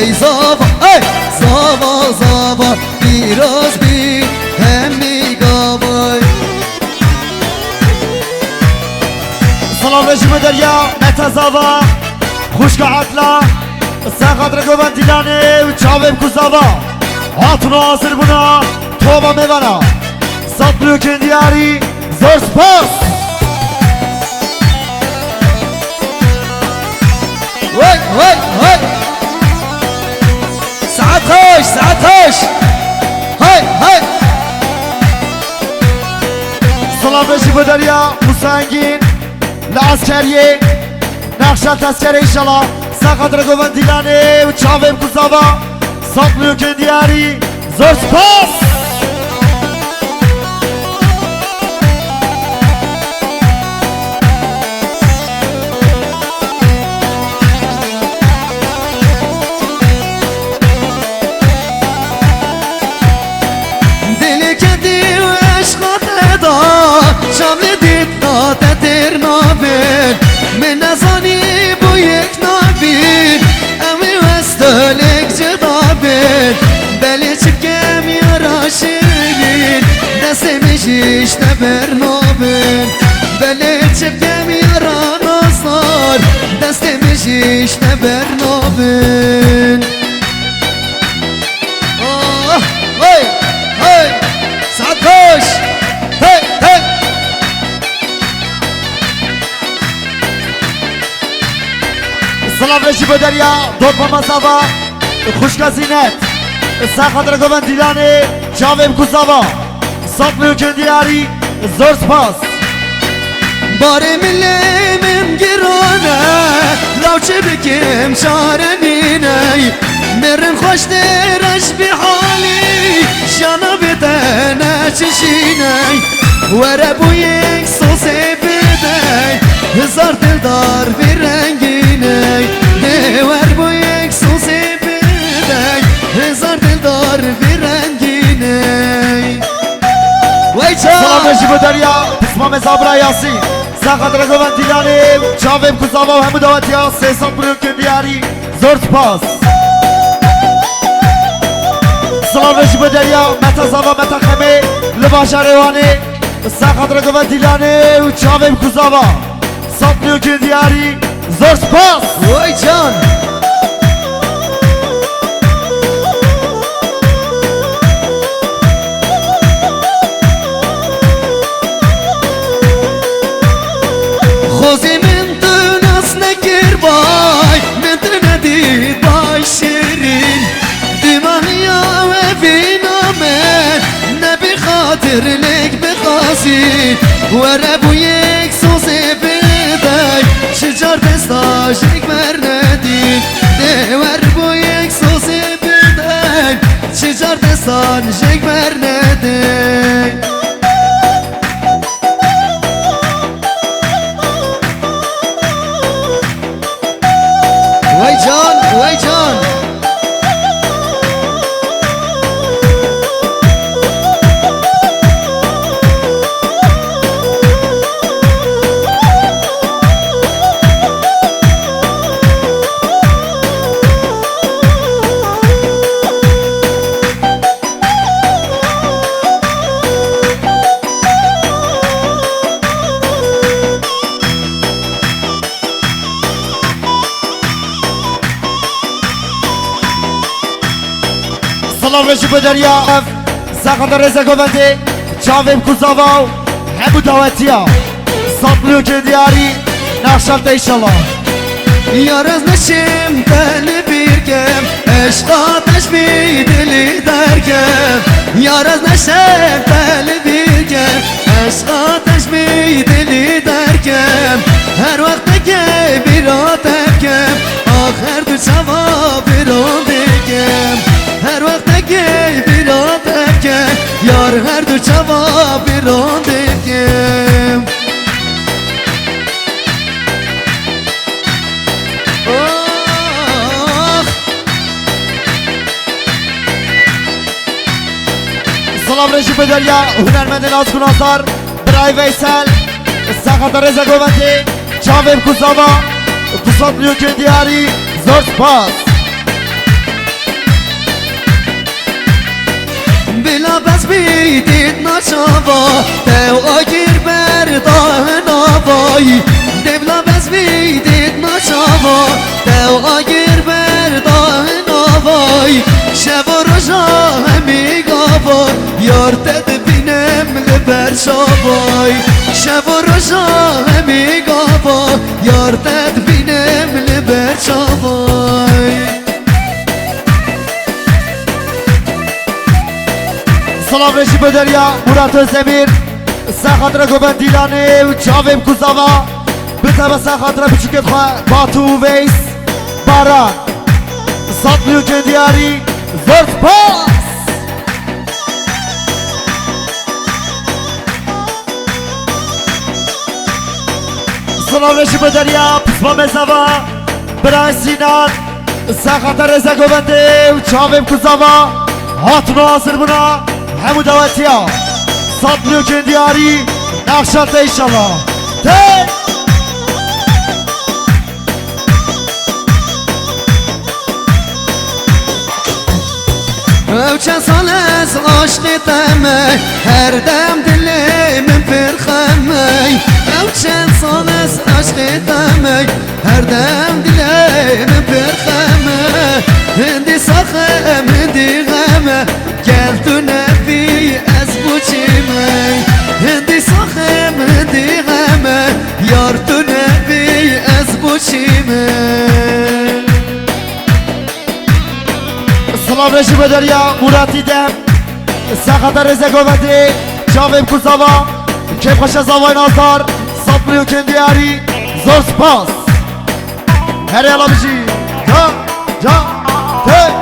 Ey zava, ey zava zava Biraz bir hem mi gavay Salam rejimi derya Mete zava Hoş geldin Sen kadra göven dilane Çavim kuzava Hatuna hazır buna Tova mevana. Satlıyor kendi yari Zor spor. Hey, hey, hey! ateş, ateş. Hay, hay. Selamlaşı bu derya, bu sengin. Ne askeriye, ne akşam inşallah. Sen kadar dilane, uçağım kuzava. Saklıyor kendi yeri, zor spas. میشیش نبر نابل بلی چکم یارا نازار دست میشیش نبر نابل آه هی هی ساعت خوش هی هی سلام رژیم دریا دور با مزاوا خوشگا زینت سقدر گوان دیلانه چاوم کزاوا سطلو کندیاری زور سپاس باره ملمم گرانه لو چه بکم شارنینه مرن خوش درش به حالی شانا بدنه چشینه وره بو یک سوسه بده هزار دلدار bir rengine Ne var سلام çal رژیم دریا اسمام زابرا یاسی سقدر گوان دیلانه چاوم کزاوا و همو دواتی سه سطلو کندیاری زور سپاس سلام رژیم دریا متزاوا متخمه لباش روانه سقدر گوان دیلانه و چاوم کزاوا سطلو کندیاری زور سپاس Vay can خوزی بخواسید وره بو یک سوزه بدای شجار دستاش یک مرندین دیور بو یک سوزه بدای شجار دستاش یک مرندین وای dalgışı bu derya ev Zakanda reze govende Çavim kuzavav Hemu daveti ya Saplı ki diyari Nakşam da inşallah Yarız neşim deli bir gem Eşk ateş mi deli dergem Yarız neşim deli bir gem Eşk ateş mi deli dergem Her vakti gel bir ateş gem Ahir düçava Federya Hünermendin Azkun Asar Bray Veysel Sakata Reza Govati Çavim Kusama Kusat Lüke Diyari Zor Spas Bila bez bitit naçava Tev agir berdahe navay. Devla bez bitit naçava Tev agir berdahe navay. Şevo rojahe hemi gava Yar dedi binem liber şavay Şev roja hemi gava Yar dedi binem liber şavay Salam Reji Böderya, Murat Özdemir. Sen hatıra Goben Dilane, Çavim Kuzava. Bitebe sen hatıra Küçük Batu Veys. Baran Satlıyor Kendiyari Zört Pas Sławę się bedaria, posłamy zawa. Brasinat, zahatarę zagowendy Uczawym kuzawa, hatna sırbına Hemu davetiya Satlıyorken diyari Nakşatı inşallah Hey! Evçen sanız aşk etemi Her dem dilim pirkemi چند سال از عشق تمه هر دم دلم پرخمه هندی ساخم هندی غمه گل تو نبی از بوچیمه هندی ساخم هندی غمه یار تو نبی از بوچیمه Salam Reji Böderya Murat İdem Sen hatıra Reza Gobendi Çavim Kuzava Kepkaşa Zavay Nazar Satlıyor Kendiyari Zor Spas. Her yalamışı Can Can Tek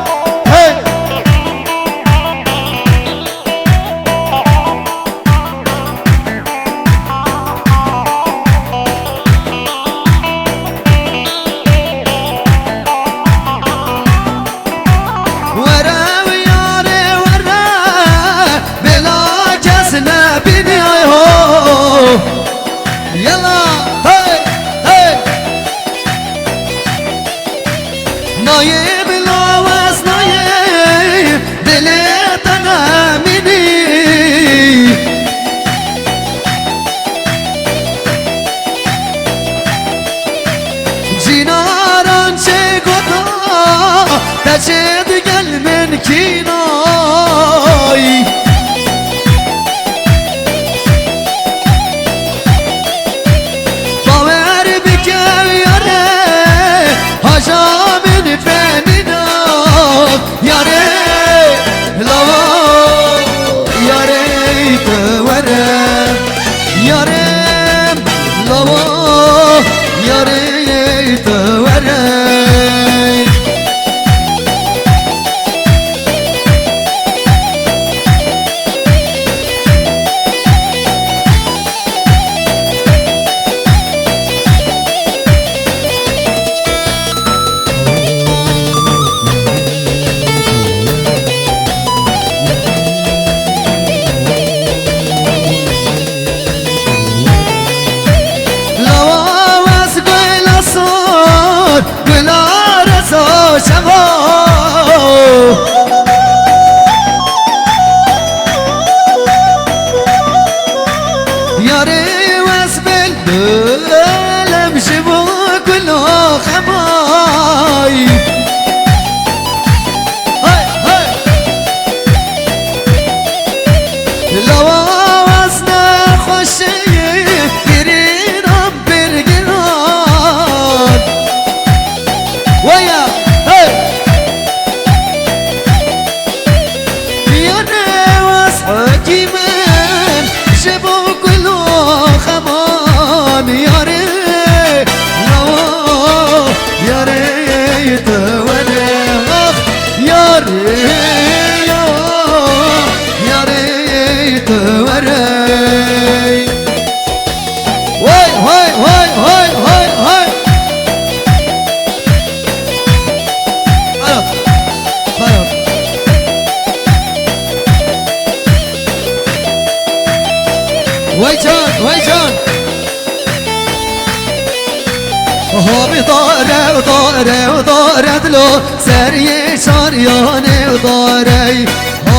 dare dlo Seriye şariyane dare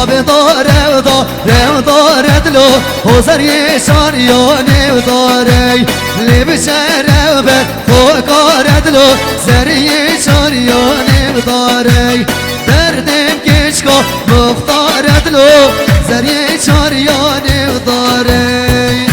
Abi dare, dare, dare دلو حوزر یه شاریان داره لب شربت خوکار دلو زری شاریان داره دردم کشکا مختار دلو زری شاریان داره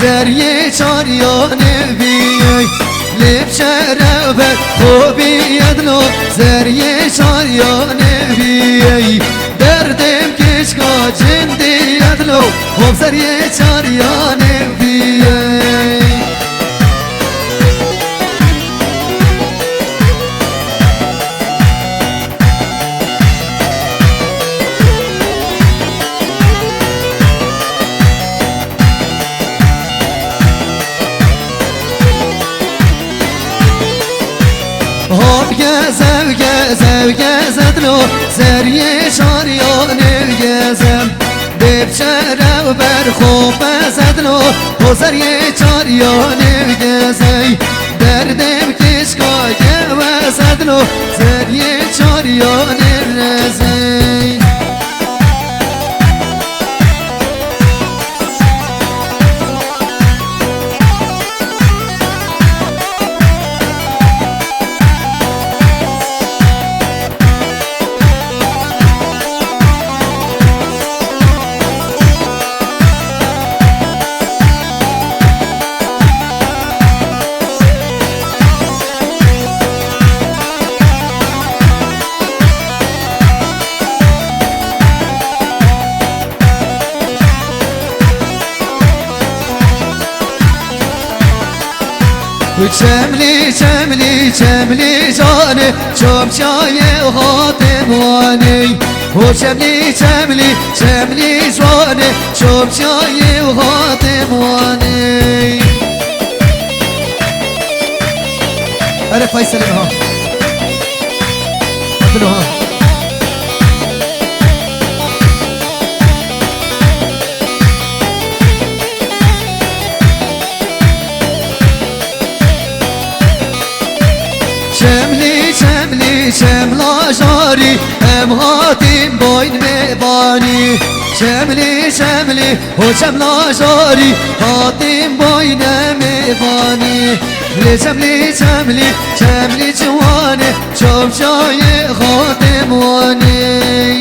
دلو زریه چاریانه بیای لب شربت خوبی دلو زریه چاریانه بیای دردم کشکا جندی دلو خوب زریه چاریانه زرگزد لو زری شاریان نلگزم ببچره و برخو بزد لو بزری چاریان نلگزی دردم که وزد لو زری چملی چملی چملی جانه چوب چای خاتمانی و چملی چملی چملی جانه چوب چای خاتمانی اره فیصل ها بلو باری امهاتیم باین میبانی. شملی شملی حجم ناشاری هاتی باین میبانی. لی شملی شملی جوانه چوب شای خاتم وانی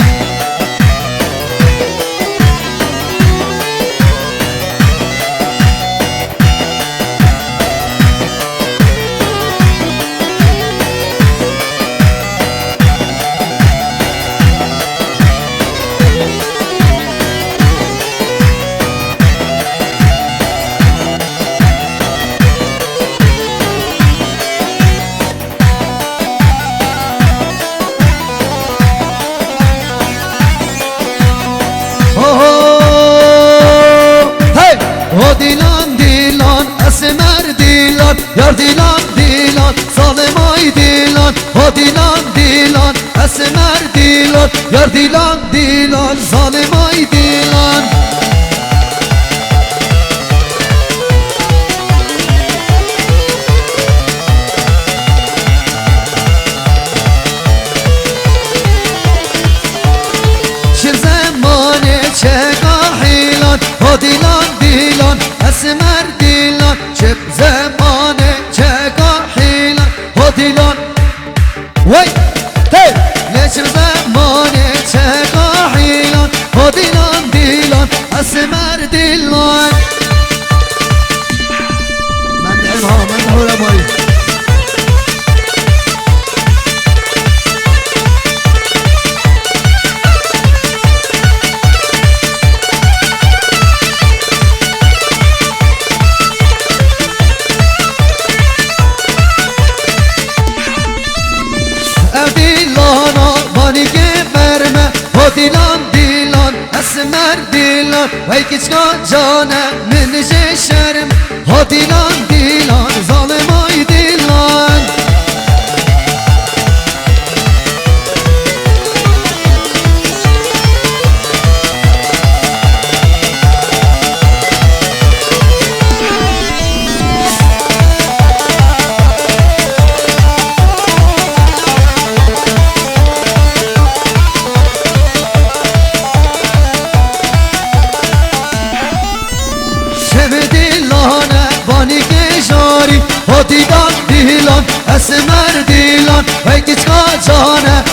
dilan dilan dilan zalim ay dilan کچکا جانه